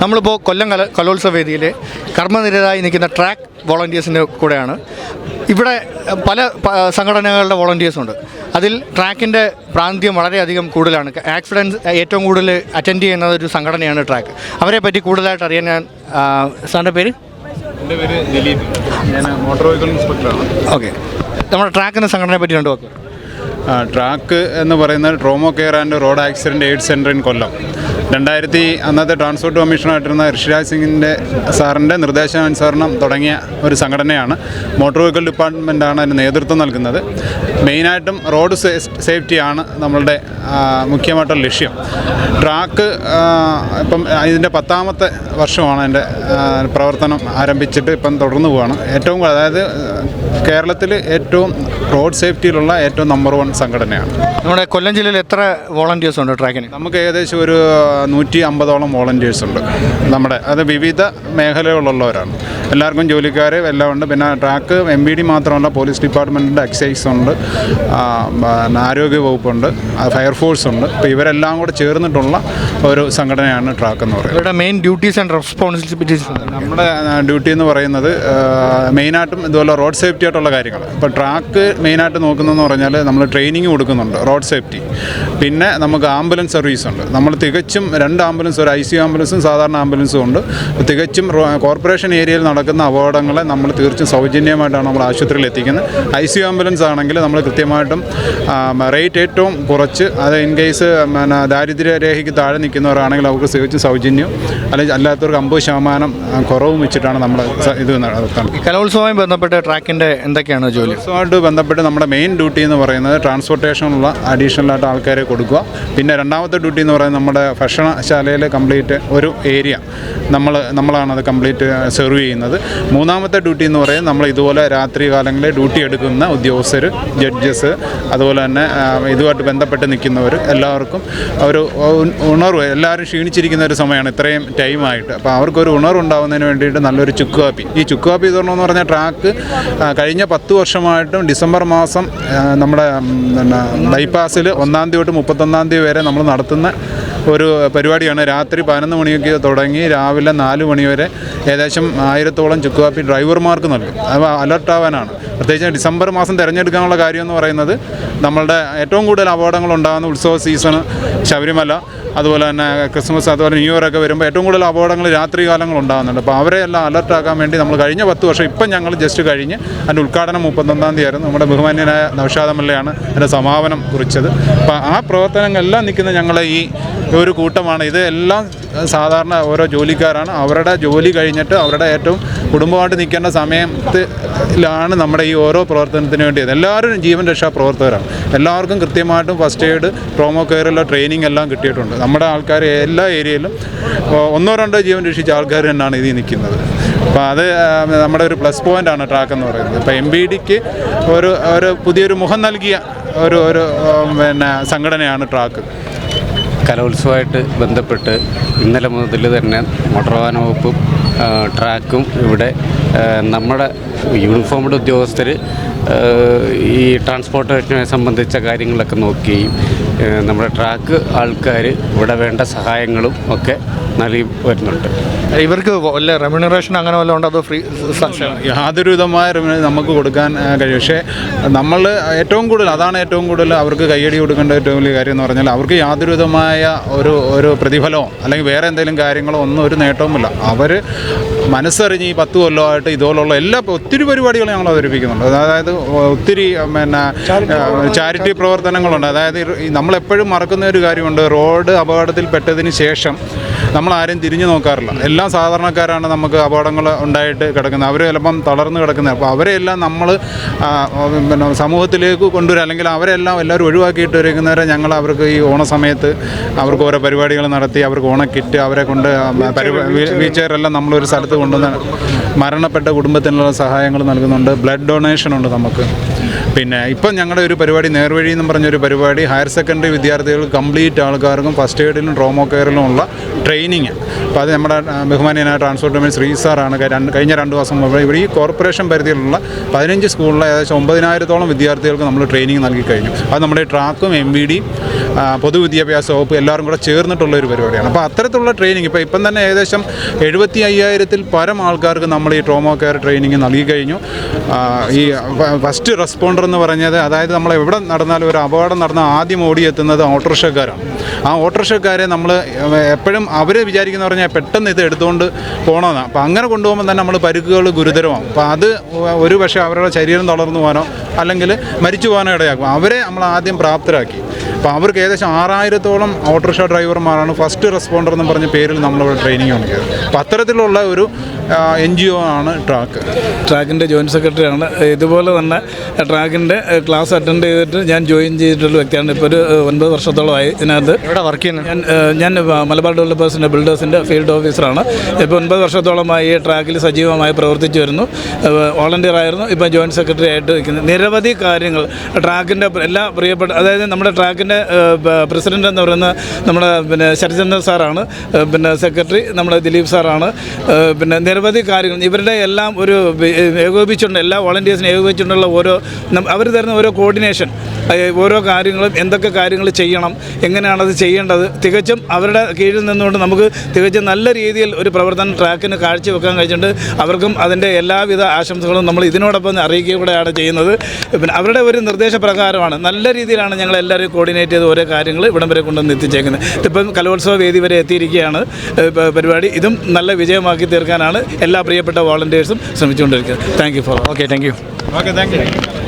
നമ്മളിപ്പോൾ കൊല്ലം കല കലോത്സവ വേദിയിൽ കർമ്മനിരതായി നിൽക്കുന്ന ട്രാക്ക് വോളണ്ടിയേഴ്സിന്റെ കൂടെയാണ്. ഇവിടെ പല സംഘടനകളുടെ വോളണ്ടിയേഴ്സ് ഉണ്ട്. അതിൽ ട്രാക്കിന്റെ പ്രാന്തിയം വളരെയധികം കൂടുതലാണ്. ആക്സിഡൻസ് ഏറ്റവും കൂടുതൽ അറ്റൻഡ് ചെയ്യുന്ന ഒരു സംഘടനയാണ് ട്രാക്ക് അവരെ പറ്റി കൂടുതലായിട്ട് അറിയാൻ ഞാൻ സാറിന്റെ പേര്? എന്റെ പേര് ദിലീപ്. ഞാൻ മോട്ടോർ വെഹിക്കിൾ ഇൻസ്പെക്ടറാണ് ഓക്കെ. നമ്മുടെ ട്രാക്ക് എന്ന സംഘടനയെ പറ്റി രണ്ട് വാക്ക്. ട്രാക്ക് എന്ന് പറയുന്നത് trauma care and road accident aid centre in Kollam. രണ്ടായിരത്തി അന്നത്തെ ട്രാൻസ്പോർട്ട് കമ്മീഷണറായിട്ടിരുന്ന ഋഷിരാജ് സിംഗിന്റെ സാറിന്റെ നിർദ്ദേശാനുസരണം തുടങ്ങിയ ഒരു സംഘടനയാണ്. മോട്ടോർ വെഹിക്കിൾ ഡിപ്പാർട്ട്മെന്റാണ് അതിന് നേതൃത്വം നൽകുന്നത്. മെയിനായിട്ടും റോഡ് സേഫ്റ്റിയാണ് നമ്മളുടെ മുഖ്യമായിട്ടുള്ള ലക്ഷ്യം. ട്രാക്ക് ഇപ്പം ഇതിന്റെ പത്താമത്തെ വർഷമാണ് എന്റെ പ്രവർത്തനം ആരംഭിച്ചിട്ട് ഇപ്പം തുടർന്നു പോവാണ്. ഏറ്റവും അതായത് കേരളത്തിൽ ഏറ്റവും റോഡ് സേഫ്റ്റിയിലുള്ള ഏറ്റവും നമ്പർ വൺ സംഘടനയാണ്. നമ്മുടെ കൊല്ലം ജില്ലയിൽ എത്ര വോളണ്ടിയേഴ്സ് ഉണ്ട് ട്രാക്കിന്? നമുക്ക് ഏകദേശം ഒരു നൂറ്റി അമ്പതോളം വോളണ്ടിയേഴ്സ് ഉണ്ട്. നമ്മുടെ അത് വിവിധ മേഖലകളിലുള്ളവരാണ്. എല്ലാവർക്കും ജോലിക്കാർ എല്ലാം ഉണ്ട്. പിന്നെ ട്രാക്ക് എം ബി ഡി മാത്രമല്ല പോലീസ് ഡിപ്പാർട്ട്മെന്റിന്റെ എക്സൈസ് ഉണ്ട്. ആരോഗ്യ വകുപ്പുണ്ട് ഫയർഫോഴ്സ് ഉണ്ട്. അപ്പോൾ ഇവരെല്ലാം കൂടെ ചേർന്നിട്ടുള്ള ഒരു സംഘടനയാണ് ട്രാക്ക് എന്ന് പറയുന്നത്. ഇവരുടെ മെയിൻ ഡ്യൂട്ടീസ് ആൻഡ് റെസ്പോൺസിബിലിറ്റീസ് നമ്മുടെ ഡ്യൂട്ടി എന്ന് പറയുന്നത് മെയിനായിട്ടും ഇതുപോലെ റോഡ് സേഫ്റ്റി ആയിട്ടുള്ള കാര്യങ്ങൾ. ഇപ്പോൾ ട്രാക്ക് മെയിനായിട്ട് നോക്കുന്നതെന്ന് പറഞ്ഞാൽ നമ്മൾ ട്രെയിനിങ് കൊടുക്കുന്നുണ്ട് റോഡ് സേഫ്റ്റി. പിന്നെ നമുക്ക് ആംബുലൻസ് സർവീസ് ഉണ്ട്. നമ്മൾ തികച്ചും രണ്ട് ആംബുലൻസ് ഒരു ഐ സി ആംബുലൻസും സാധാരണ ആംബുലൻസും ഉണ്ട്. തികച്ചും കോർപ്പറേഷൻ ഏരിയയിൽ നടക്കുന്ന അപകടങ്ങളെ നമ്മൾ തീർച്ചയായും സൗജന്യമായിട്ടാണ് നമ്മൾ ആശുപത്രിയിൽ എത്തിക്കുന്നത്. ഐ സി ആംബുലൻസ് ആണെങ്കിൽ നമ്മൾ കൃത്യമായിട്ടും റേറ്റ് ഏറ്റവും കുറച്ച് അത് ഇൻ കേസ് പിന്നെ ദാരിദ്ര്യരേഖയ്ക്ക് താഴെ നിൽക്കുന്നവരാണെങ്കിൽ അവർക്ക് തികച്ചും സൗജന്യം അല്ലെങ്കിൽ അല്ലാത്തവർക്ക് അമ്പത് ശതമാനം കുറവും വെച്ചിട്ടാണ് നമ്മൾ ഇത് നടത്തുന്നത് കലോത്സവവുമായി ബന്ധപ്പെട്ട് ട്രാക്കിന്റെ എന്തൊക്കെയാണ് ജോലി? ഉത്സവമായിട്ട് ബന്ധപ്പെട്ട് നമ്മുടെ മെയിൻ ഡ്യൂട്ടി എന്ന് പറയുന്നത് ട്രാൻസ്പോർട്ടേഷനുള്ള അഡീഷണൽ ആയിട്ട് ആൾക്കാരെ കൊടുക്കുക. പിന്നെ രണ്ടാമത്തെ ഡ്യൂട്ടി എന്ന് പറയുന്നത് നമ്മുടെ ഭക്ഷണശാലയിൽ കംപ്ലീറ്റ് ഒരു ഏരിയ നമ്മൾ നമ്മളാണ് അത് കംപ്ലീറ്റ് സെർവ് ചെയ്യുന്നത്. മൂന്നാമത്തെ ഡ്യൂട്ടി എന്ന് പറയുന്നത് നമ്മൾ ഇതുപോലെ രാത്രി കാലങ്ങളിൽ ഡ്യൂട്ടി എടുക്കുന്ന ഉദ്യോഗസ്ഥർ ജഡ്ജസ് അതുപോലെ തന്നെ ഇതുമായിട്ട് ബന്ധപ്പെട്ട് നിൽക്കുന്നവർ എല്ലാവർക്കും ഒരു ഉണർവ് എല്ലാവരും ക്ഷീണിച്ചിരിക്കുന്ന ഒരു സമയമാണ് ഇത്രയും ടൈമായിട്ട് അപ്പോൾ അവർക്കൊരു ഉണർവ് ഉണ്ടാകുന്നതിന് വേണ്ടിയിട്ട് നല്ലൊരു ചുക്ക് കാപ്പി. ഈ ചുക്ക് കാപ്പി എന്ന് പറഞ്ഞാൽ ട്രാക്ക് കഴിഞ്ഞ പത്ത് വർഷമായിട്ടും ഡിസംബർ മാസം നമ്മുടെ ബൈപ്പാസിൽ ഒന്നാം തീയതി തൊട്ട് മുപ്പത്തൊന്നാം തീയതി വരെ നമ്മൾ നടത്തുന്ന ഒരു പരിപാടിയാണ്. രാത്രി പതിനൊന്ന് മണിക്ക് തുടങ്ങി രാവിലെ നാല് മണി വരെ ഏകദേശം ആയിരത്തോളം ചുക്കുകാപ്പി ഡ്രൈവർമാർക്ക് നൽകും. അത് അലർട്ടാവാനാണ് പ്രത്യേകിച്ച് ഡിസംബർ മാസം തിരഞ്ഞെടുക്കാനുള്ള കാര്യം എന്ന് പറയുന്നത് നമ്മളുടെ ഏറ്റവും കൂടുതൽ അപകടങ്ങൾ ഉണ്ടാകുന്ന ഉത്സവ സീസൺ ശബരിമല അതുപോലെ തന്നെ ക്രിസ്മസ് അതുപോലെ ന്യൂ ഇയർ ഒക്കെ വരുമ്പോൾ ഏറ്റവും കൂടുതൽ അപകടങ്ങൾ രാത്രി കാലങ്ങൾ ഉണ്ടാകുന്നുണ്ട്. അപ്പോൾ അവരെ എല്ലാം അലർട്ടാക്കാൻ വേണ്ടി നമ്മൾ കഴിഞ്ഞ പത്ത് വർഷം ഇപ്പം ഞങ്ങൾ ജസ്റ്റ് കഴിഞ്ഞ് അതിന്റെ ഉദ്ഘാടനം മുപ്പത്തൊന്നാം തീയതി ആയിരുന്നു. നമ്മുടെ ബഹുമാന്യനായ നവഷാദമല്ലയാണ് അതിന്റെ സമാപനം കുറിച്ചത്. അപ്പോൾ ആ പ്രവർത്തനങ്ങളെല്ലാം നിൽക്കുന്ന ഞങ്ങളെ ഈ ഒരു കൂട്ടമാണ്. ഇത് എല്ലാം സാധാരണ ഓരോ ജോലിക്കാരാണ്. അവരുടെ ജോലി കഴിഞ്ഞിട്ട് അവരുടെ ഏറ്റവും കുടുംബമായിട്ട് നിൽക്കേണ്ട സമയത്തിലാണ് നമ്മുടെ ഈ ഓരോ പ്രവർത്തനത്തിന് വേണ്ടി എല്ലാവരും ജീവൻ രക്ഷാ പ്രവർത്തകരാണ്. എല്ലാവർക്കും കൃത്യമായിട്ടും ഫസ്റ്റ് എയ്ഡ് ട്രോമോ കെയറുള്ള ട്രെയിനിങ് എല്ലാം കിട്ടിയിട്ടുണ്ട്. നമ്മുടെ ആൾക്കാർ എല്ലാ ഏരിയയിലും ഒന്നോ രണ്ടോ ജീവൻ രക്ഷിച്ച ആൾക്കാർ തന്നെയാണ് ഇതിൽ നിൽക്കുന്നത്. അപ്പോൾ അത് നമ്മുടെ ഒരു പ്ലസ് പോയിന്റ് ആണ് ട്രാക്ക് എന്ന് പറയുന്നത്. ഇപ്പോൾ എം ബി ഡിക്ക് ഒരു ഒരു പുതിയൊരു മുഖം നൽകിയ ഒരു ഒരു പിന്നെ സംഘടനയാണ് ട്രാക്ക് കലോത്സവമായിട്ട് ബന്ധപ്പെട്ട് ഇന്നലെ മുതൽ തന്നെ മോട്ടോർ വാഹന വകുപ്പും ട്രാക്കും ഇവിടെ നമ്മുടെ യൂണിഫോംഡ് ഉദ്യോഗസ്ഥർ ഈ ട്രാൻസ്പോർട്ടേഷനെ സംബന്ധിച്ച കാര്യങ്ങളൊക്കെ നോക്കുകയും നമ്മുടെ ട്രാക്ക് ആൾക്കാർ ഇവിടെ വേണ്ട സഹായങ്ങളും ഒക്കെ നൽകി വരുന്നുണ്ട്. ഇവർക്ക് വല്ല റെമ്യൂണറേഷൻ അങ്ങനെ വല്ല ഉണ്ടോ? അതോ ഫ്രീ യാതൊരു വിധമായ നമുക്ക് കൊടുക്കാൻ കഴിയും. പക്ഷേ നമ്മൾ ഏറ്റവും കൂടുതൽ അതാണ് ഏറ്റവും കൂടുതൽ അവർക്ക് കയ്യടി കൊടുക്കേണ്ട ഏറ്റവും വലിയ കാര്യം എന്ന് പറഞ്ഞാൽ അവർക്ക് യാതൊരു വിധമായ ഒരു ഒരു പ്രതിഫലമോ അല്ലെങ്കിൽ വേറെ എന്തെങ്കിലും കാര്യങ്ങളോ ഒന്നും ഒരു നേട്ടവുമില്ല. അവർ മനസ്സറിഞ്ഞ് ഈ പത്ത് കൊല്ലമായിട്ട് ഇതുപോലുള്ള എല്ലാ ഒത്തിരി പരിപാടികളും ഞങ്ങൾ അവതരിപ്പിക്കുന്നുണ്ട്. അതായത് ഒത്തിരി പിന്നെ ചാരിറ്റി പ്രവർത്തനങ്ങളുണ്ട്. അതായത് നമ്മളെപ്പോഴും മറക്കുന്ന ഒരു കാര്യമുണ്ട്. റോഡ് അപകടത്തിൽ പെട്ടതിന് ശേഷം നമ്മൾ ആരും തിരിഞ്ഞു നോക്കാറില്ല. എല്ലാം സാധാരണക്കാരാണ് നമുക്ക് അപകടങ്ങൾ ഉണ്ടായിട്ട് കിടക്കുന്നത്. അവർ ചിലപ്പം തളർന്നു കിടക്കുന്നത്. അപ്പോൾ അവരെല്ലാം നമ്മൾ പിന്നെ സമൂഹത്തിലേക്ക് കൊണ്ടുവരിക അല്ലെങ്കിൽ അവരെല്ലാം എല്ലാവരും ഒഴിവാക്കിയിട്ട് വരുന്നവരെ ഞങ്ങൾ അവർക്ക് ഈ ഓണ സമയത്ത് അവർക്ക് ഓരോ പരിപാടികൾ നടത്തി അവർക്ക് ഓണക്കിറ്റ് അവരെ കൊണ്ട് വീൽ ചെയറെല്ലാം നമ്മളൊരു സ്ഥലത്ത് കൊണ്ടുവന്ന് മരണപ്പെട്ട കുടുംബത്തിനുള്ള സഹായങ്ങൾ നൽകുന്നുണ്ട്. ബ്ലഡ് ഡൊണേഷൻ ഉണ്ട് നമുക്ക്. പിന്നെ ഇപ്പം ഞങ്ങളുടെ ഒരു പരിപാടി നേർവഴി എന്ന് പറഞ്ഞൊരു പരിപാടി ഹയർ സെക്കൻഡറി വിദ്യാർത്ഥികൾ കംപ്ലീറ്റ് ആൾക്കാർക്കും ഫസ്റ്റ് എയ്ഡിലും ട്രോമോ കെയറിലും ഉള്ള ട്രെയിനിങ്. അപ്പോൾ അത് നമ്മുടെ ബഹുമാനിയനായ ട്രാൻസ്പോർട്ട് മിനിസ്റ്റർ ശ്രീ സാറാണ് കഴിഞ്ഞ രണ്ട് മാസം മുമ്പ്. ഇവിടെ ഈ കോർപ്പറേഷൻ പരിധിയിലുള്ള പതിനഞ്ച് സ്കൂളിലെ ഏകദേശം ഒമ്പതിനായിരത്തോളം വിദ്യാർത്ഥികൾക്ക് നമ്മൾ ട്രെയിനിങ് നൽകി കഴിഞ്ഞു. അത് നമ്മുടെ ട്രാക്കും എം വി ഡി പൊതുവിദ്യാഭ്യാസ വകുപ്പ് എല്ലാവരും കൂടെ ചേർന്നിട്ടുള്ള ഒരു പരിപാടിയാണ്. അപ്പോൾ അത്തരത്തിലുള്ള ട്രെയിനിങ് ഇപ്പോൾ ഇപ്പം തന്നെ ഏകദേശം എഴുപത്തി അയ്യായിരത്തിൽ പരം ആൾക്കാർക്ക് നമ്മൾ ഈ ട്രോമോ കെയർ ട്രെയിനിങ് നൽകി കഴിഞ്ഞു. ഈ ഫസ്റ്റ് റെസ്പോണ്ടർ എന്ന് പറഞ്ഞത് അതായത് നമ്മൾ എവിടെ നടന്നാലും ഒരു അപകടം നടന്നാൽ ആദ്യം ഓടിയെത്തുന്നത് ഓട്ടോറിക്ഷക്കാരാണ്. ആ ഓട്ടോറിക്ഷക്കാരെ നമ്മൾ എപ്പോഴും അവർ വിചാരിക്കുന്ന പറഞ്ഞാൽ പെട്ടെന്ന് ഇത് എടുത്തുകൊണ്ട് പോകണമെന്നാണ് അപ്പോൾ അങ്ങനെ കൊണ്ടുപോകുമ്പോൾ തന്നെ നമ്മൾ പരുക്കുകൾ ഗുരുതരമാകും. അപ്പോൾ അത് ഒരു പക്ഷേ അവരുടെ ശരീരം തളർന്നു പോകാനോ അല്ലെങ്കിൽ മരിച്ചു പോകാനോ ഇടയാക്കും. അവരെ നമ്മൾ ആദ്യം പ്രാപ്തരാക്കി. അപ്പോൾ അവർക്ക് ഏകദേശം ആറായിരത്തോളം ഓട്ടോറിക്ഷ ഡ്രൈവർമാരാണ് ഫസ്റ്റ് റെസ്പോണ്ടർ എന്ന് പറഞ്ഞ പേരിൽ നമ്മളിവിടെ ട്രെയിനിങ് നൽകിയത് അപ്പം അത്തരത്തിലുള്ള ഒരു എൻ ജി ഒ ആണ് ട്രാക്ക്. ട്രാക്കിന്റെ ജോയിന്റ് സെക്രട്ടറിയാണ് ഇതുപോലെ തന്നെ ട്രാക്കിന്റെ ക്ലാസ് അറ്റൻഡ് ചെയ്തിട്ട് ഞാൻ ജോയിൻ ചെയ്തിട്ടുള്ള വ്യക്തിയാണ്. ഇപ്പോൾ ഒരു ഒൻപത് വർഷത്തോളമായി ഇതിനകത്ത്. ഇവിടെ വർക്ക് ചെയ്യുന്നത് ഞാൻ ഞാൻ മലബാർ ഡെവലപ്പേഴ്സിന്റെ ബിൽഡേഴ്സിന്റെ ഫീൽഡ് ഓഫീസറാണ് ഇപ്പോൾ ഒൻപത് വർഷത്തോളമായി ഈ ട്രാക്കിൽ സജീവമായി പ്രവർത്തിച്ചു വരുന്നു. വോളണ്ടിയർ ആയിരുന്നു. ഇപ്പോൾ ജോയിന്റ് സെക്രട്ടറി ആയിട്ട് നിൽക്കുന്നു. നിരവധി കാര്യങ്ങൾ ട്രാക്കിന്റെ എല്ലാ പ്രിയപ്പെട്ട അതായത് നമ്മുടെ ട്രാക്കിന്റെ പ്രസിഡന്റ് എന്ന് പറയുന്ന നമ്മുടെ പിന്നെ ശരചന്ദ്രൻ സാറാണ്. പിന്നെ സെക്രട്ടറി നമ്മുടെ ദിലീപ് സാറാണ്. പിന്നെ നിരവധി കാര്യങ്ങൾ. ഇവരുടെ എല്ലാം ഒരു ഏകോപിച്ചുകൊണ്ട് എല്ലാ വോളണ്ടിയേഴ്സിനെ ഏകോപിച്ചുകൊണ്ടുള്ള ഓരോ അവർ തരുന്ന ഓരോ കോർഡിനേഷൻ. ഓരോ കാര്യങ്ങളും എന്തൊക്കെ കാര്യങ്ങൾ ചെയ്യണം എങ്ങനെയാണത് ചെയ്യേണ്ടത് തികച്ചും അവരുടെ കീഴിൽ നിന്നുകൊണ്ട് നമുക്ക് തികച്ചും നല്ല രീതിയിൽ ഒരു പ്രവർത്തനം ട്രാക്കിന് കാഴ്ചവെക്കാൻ കഴിഞ്ഞിട്ടുണ്ട്. അവർക്കും അതിന്റെ എല്ലാവിധ ആശംസകളും നമ്മൾ ഇതിനോടൊപ്പം അറിയിക്കുക കൂടെയാണ് ചെയ്യുന്നത്. പിന്നെ അവരുടെ ഒരു നിർദ്ദേശപ്രകാരമാണ് നല്ല രീതിയിലാണ് ഞങ്ങൾ എല്ലാവരും കോർഡിനേറ്റ് ചെയ്ത് ഓരോ കാര്യങ്ങൾ ഇവിടം വരെ കൊണ്ടുവന്ന് എത്തിച്ചേക്കുന്നത്. ഇപ്പം കലോത്സവ വേദി വരെ എത്തിയിരിക്കുകയാണ് പരിപാടി. ഇതും നല്ല വിജയമാക്കി തീർക്കാനാണ് എല്ലാ പ്രിയപ്പെട്ട വോളണ്ടിയേഴ്സും ശ്രമിച്ചുകൊണ്ടിരിക്കുന്നത്. Thank you for okay thank you okay thank you